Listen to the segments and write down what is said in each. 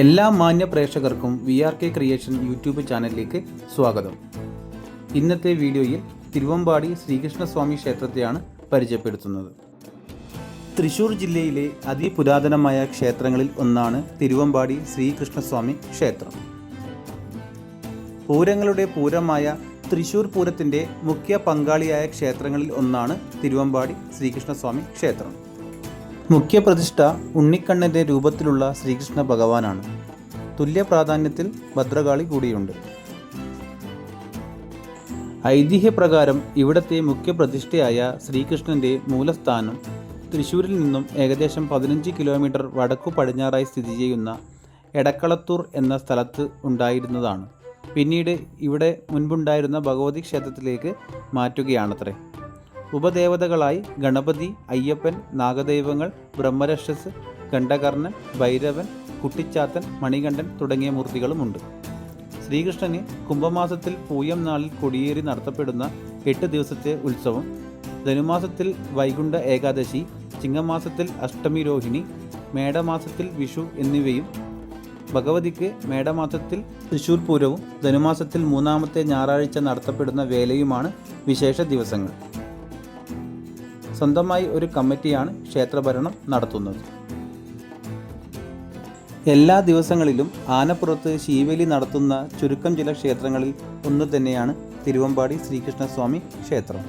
എല്ലാ മാന്യ പ്രേക്ഷകർക്കും V R K creation YouTube ചാനലിലേക്ക് സ്വാഗതം. ഇന്നത്തെ വീഡിയോയിൽ തിരുവമ്പാടി ശ്രീകൃഷ്ണസ്വാമി ക്ഷേത്രത്തെയാണ് പരിചയപ്പെടുത്തുന്നത്. തൃശൂർ ജില്ലയിലെ അതിപുരാതനമായ ക്ഷേത്രങ്ങളിൽ ഒന്നാണ് തിരുവമ്പാടി ശ്രീകൃഷ്ണസ്വാമി ക്ഷേത്രം. പൂരങ്ങളുടെ പൂരമായ തൃശൂർ പൂരത്തിന്റെ മുഖ്യ പങ്കാളിയായ ക്ഷേത്രങ്ങളിൽ ഒന്നാണ് തിരുവമ്പാടി ശ്രീകൃഷ്ണസ്വാമി ക്ഷേത്രം. മുഖ്യ പ്രതിഷ്ഠ ഉണ്ണിക്കണ്ണന്റെ രൂപത്തിലുള്ള ശ്രീകൃഷ്ണ ഭഗവാനാണ്. തുല്യ പ്രാധാന്യത്തിൽ ഭദ്രകാളി കൂടിയുണ്ട്. ഐതിഹ്യപ്രകാരം ഇവിടത്തെ മുഖ്യപ്രതിഷ്ഠയായ ശ്രീകൃഷ്ണന്റെ മൂലസ്ഥാനം തൃശ്ശൂരിൽ നിന്നും ഏകദേശം പതിനഞ്ച് കിലോമീറ്റർ വടക്കു പടിഞ്ഞാറായി സ്ഥിതി ചെയ്യുന്ന എടക്കളത്തൂർ എന്ന സ്ഥലത്ത് ഉണ്ടായിരുന്നതാണ്. പിന്നീട് ഇവിടെ മുൻപുണ്ടായിരുന്ന ഭഗവതി ക്ഷേത്രത്തിലേക്ക് മാറ്റുകയാണത്രേ. ഉപദേവതകളായി ഗണപതി അയ്യപ്പൻ നാഗദൈവങ്ങൾ ബ്രഹ്മരക്ഷസ് ഖണ്ഡകർണൻ ഭൈരവൻ കുട്ടിച്ചാത്തൻ മണികണ്ഠൻ തുടങ്ങിയ മൂർത്തികളുമുണ്ട്. ശ്രീകൃഷ്ണന് കുംഭമാസത്തിൽ പൂയം നാളിൽ കൊടിയേറി നടത്തപ്പെടുന്ന എട്ട് ദിവസത്തെ ഉത്സവം ധനുമാസത്തിൽ വൈകുണ്ഠ ഏകാദശി ചിങ്ങമാസത്തിൽ അഷ്ടമി രോഹിണി മേടമാസത്തിൽ വിഷു എന്നിവയും ഭഗവതിക്ക് മേടമാസത്തിൽ തൃശൂർ പൂരവും ധനുമാസത്തിൽ മൂന്നാമത്തെ ഞായറാഴ്ച നടത്തപ്പെടുന്ന വേലയുമാണ് വിശേഷ ദിവസങ്ങൾ. സ്വന്തമായി ഒരു കമ്മിറ്റിയാണ് ക്ഷേത്രഭരണം നടത്തുന്നത്. എല്ലാ ദിവസങ്ങളിലും ആനപ്പുറത്ത് ശീവേലി നടത്തുന്ന ചുരുക്കം ചില ക്ഷേത്രങ്ങളിൽ ഒന്ന് തന്നെയാണ് തിരുവമ്പാടി ശ്രീകൃഷ്ണസ്വാമി ക്ഷേത്രം.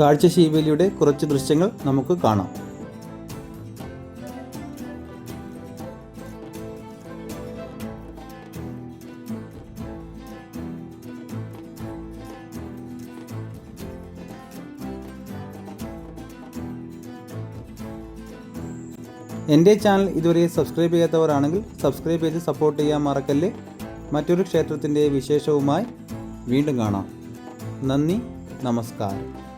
കാഴ്ച ശീവേലിയുടെ കുറച്ച് ദൃശ്യങ്ങൾ നമുക്ക് കാണാം. എന്റെ ചാനൽ ഇതുവരെ സബ്സ്ക്രൈബ് ചെയ്യാത്തവരാണെങ്കിൽ സബ്സ്ക്രൈബ് ചെയ്ത് സപ്പോർട്ട് ചെയ്യാൻ മറക്കല്ലേ. മറ്റൊരു ക്ഷേത്രത്തിന്റെ വിശേഷവുമായി വീണ്ടും കാണാം. നന്ദി നമസ്കാരം.